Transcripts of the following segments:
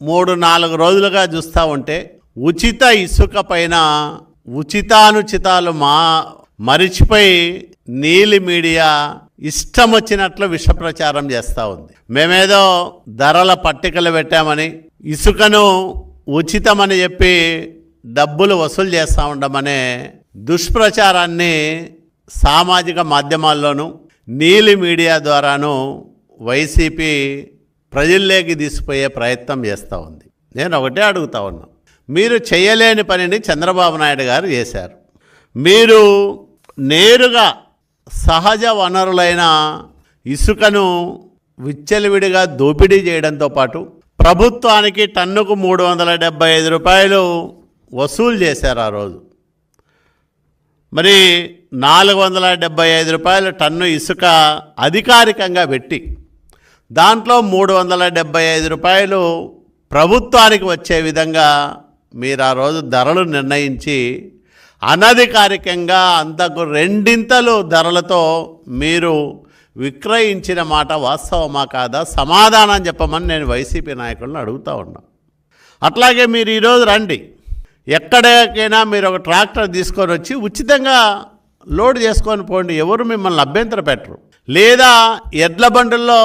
మూడు నాలుగు రోజులుగా చూస్తూ ఉంటే ఉచిత ఇసుక పైన ఉచితానుచితాలు మా మరిచిపోయి నీలి మీడియా ఇష్టం వచ్చినట్లు విష ప్రచారం చేస్తూ ఉంది. మేమేదో ధరల పట్టికలు పెట్టామని ఇసుకను ఉచితమని చెప్పి డబ్బులు వసూలు చేస్తూ ఉండమనే దుష్ప్రచారాన్ని సామాజిక మాధ్యమాల్లోనూ నీలి మీడియా ద్వారాను వైసీపీ ప్రజల్లోకి తీసిపోయే ప్రయత్నం చేస్తూ ఉంది. నేను ఒకటే అడుగుతా ఉన్నా. మీరు చేయలేని పనిని చంద్రబాబు నాయుడు గారు చేశారు. మీరు నేరుగా సహజ వనరులైన ఇసుకను విచ్చలవిడిగా దోపిడీ చేయడంతో పాటు ప్రభుత్వానికి టన్నుకు మూడు వందల డెబ్బై ఐదు రూపాయలు వసూలు చేశారు ఆ రోజు. మరి నాలుగు వందల డెబ్బై ఐదు రూపాయల టన్ను ఇసుక అధికారికంగా పెట్టి దాంట్లో మూడు వందల డెబ్బై ఐదు రూపాయలు ప్రభుత్వానికి వచ్చే విధంగా మీరు ఆ రోజు ధరలు నిర్ణయించి అనధికారికంగా అంతకు రెండింతలు ధరలతో మీరు విక్రయించిన మాట వాస్తవమా కాదా? సమాధానం చెప్పమని నేను వైసీపీ నాయకులను అడుగుతా ఉన్నా. అట్లాగే మీరు ఈరోజు రండి. ఎక్కడికైనా మీరు ఒక ట్రాక్టర్ తీసుకొని వచ్చి ఉచితంగా లోడ్ చేసుకొని పోండి. ఎవరు మిమ్మల్ని అభ్యంతర పెట్టరు లేదా ఎడ్ల బండుల్లో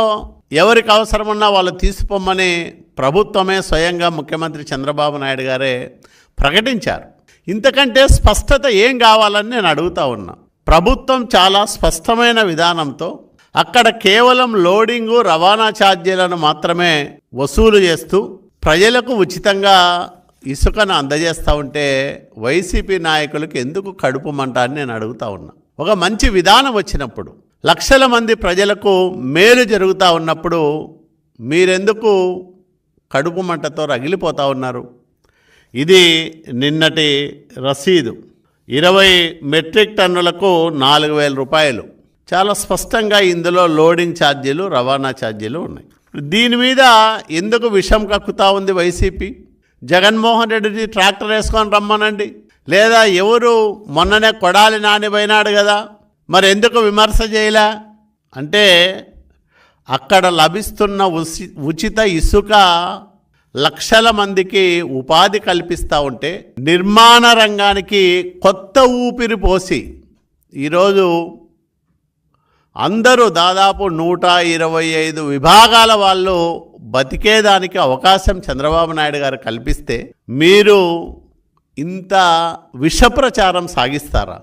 ఎవరికి అవసరమున్నా వాళ్ళు తీసిపోమ్మని ప్రభుత్వమే స్వయంగా ముఖ్యమంత్రి చంద్రబాబు నాయుడు గారే ప్రకటించారు. ఇంతకంటే స్పష్టత ఏం కావాలని నేను అడుగుతా ఉన్నా. ప్రభుత్వం చాలా స్పష్టమైన విధానంతో అక్కడ కేవలం లోడింగు రవాణా ఛార్జీలను మాత్రమే వసూలు చేస్తూ ప్రజలకు ఉచితంగా ఇసుకను అందజేస్తూ ఉంటే వైసీపీ నాయకులకు ఎందుకు కడుపు మంట అని నేను అడుగుతా ఉన్నా. ఒక మంచి విధానం వచ్చినప్పుడు లక్షల మంది ప్రజలకు మేలు జరుగుతూ ఉన్నప్పుడు మీరెందుకు కడుపు మంటతో రగిలిపోతూ ఉన్నారు? ఇది నిన్నటి రసీదు. ఇరవై మెట్రిక్ టన్నులకు నాలుగు వేల రూపాయలు. చాలా స్పష్టంగా ఇందులో లోడింగ్ ఛార్జీలు రవాణా ఛార్జీలు ఉన్నాయి. దీని మీద ఎందుకు విషం కక్కుతా ఉంది వైసీపీ? జగన్మోహన్ రెడ్డిని ట్రాక్టర్ వేసుకొని రమ్మనండి. లేదా ఎవరు మొన్ననే కొడాలి నాని పోయినాడు కదా? మరి ఎందుకు విమర్శ చేయలే? అంటే అక్కడ లభిస్తున్న ఉచిత ఇసుక లక్షల మందికి ఉపాధి కల్పిస్తూ ఉంటే నిర్మాణ రంగానికి కొత్త ఊపిరి పోసి ఈరోజు అందరూ దాదాపు నూట ఇరవై ఐదు విభాగాల వాళ్ళు బతికేదానికి అవకాశం చంద్రబాబు నాయుడు గారు కల్పిస్తే మీరు ఇంత విషప్రచారం సాగిస్తారా?